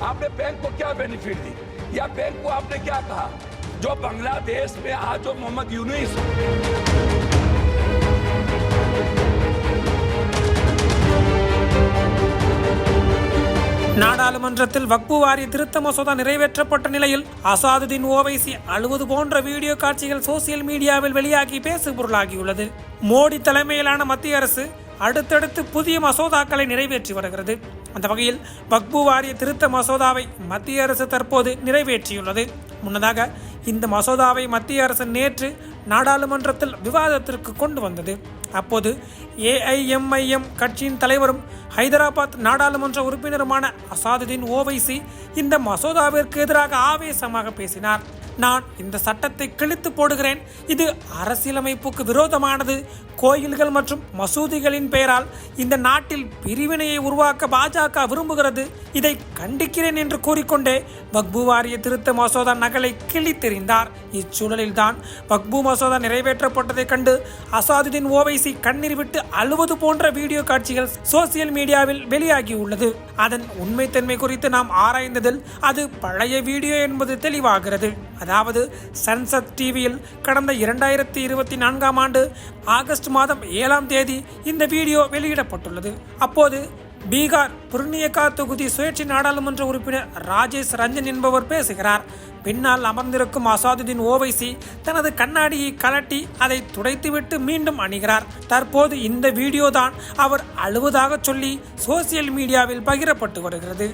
आपने बैंक को क्या बेनिफिट दी या बैंक को आपने क्या कहा जो बांग्लादेश में आज जो मोहम्मद यूनुस நாடாளுமன்றத்தில் வக்பு வாரிய திருத்த மசோதா நிறைவேற்றப்பட்ட நிலையில் அசாதுதீன் ஓவைசி அழுவது போன்ற வீடியோ காட்சிகள் சோசியல் மீடியாவில் வெளியாகி பேசு பொருளாகியுள்ளது மோடி தலைமையிலான மத்திய அரசு அடுத்தடுத்து புதிய மசோதாக்களை நிறைவேற்றி வருகிறது அந்த வகையில் வக்பு வாரிய திருத்த மசோதாவை மத்திய அரசு தற்போது நிறைவேற்றியுள்ளது. முன்னதாக இந்த மசோதாவை மத்திய அரசு நேற்று நாடாளுமன்றத்தில் விவாதத்திற்கு கொண்டு வந்தது. அப்போது ஏஐஎம்ஐஎம் கட்சியின் தலைவரும் ஹைதராபாத் நாடாளுமன்ற உறுப்பினருமான அசாதுதீன் ஓவைசி இந்த மசோதாவிற்கு எதிராக ஆவேசமாக பேசினார். நான் இந்த சட்டத்தை கிழித்து போடுகிறேன். இது அரசியலமைப்புக்கு விரோதமானது. கோயில்கள் மற்றும் மசூதிகளின் பெயரால் இந்த நாட்டில் பிரிவினையை உருவாக்க பாஜக விரும்புகிறது. இதை கண்டிக்கிறேன் என்று கூறிக்கொண்டே வக்பு வாரிய திருத்த மசோதா நகலை கிழித்தெறிந்தார். இச்சூழலில்தான் வக்பு மசோதா நிறைவேற்றப்பட்டதைக் கண்டு அசாதுதீன் ஓவைசி கண்ணீர் விட்டு அழுவது போன்ற வீடியோ காட்சிகள் சோசியல் மீடியாவில் வெளியாகியுள்ளது. அதன் உண்மைத்தன்மை குறித்து நாம் ஆராய்ந்ததில் அது பழைய வீடியோ என்பது தெளிவாகிறது. அதாவது சன்சத் டிவியில் கடந்த இரண்டாயிரத்தி இருபத்தி நான்காம் ஆண்டு ஆகஸ்ட் மாதம் ஏழாம் தேதி இந்த வீடியோ வெளியிடப்பட்டுள்ளது. அப்போது பீகார் புர்ணியகா தொகுதி சுயேட்சை நாடாளுமன்ற உறுப்பினர் ராஜேஷ் ரஞ்சன் என்பவர் பேசுகிறார். பின்னால் அமர்ந்திருக்கும் அசாதுதீன் ஓவைசி தனது கண்ணாடியை கலட்டி அதை துடைத்துவிட்டு மீண்டும் அணிகிறார். தற்போது இந்த வீடியோ தான் அவர் அழுவதாக சொல்லி சோசியல் மீடியாவில் பகிரப்பட்டு வருகிறது.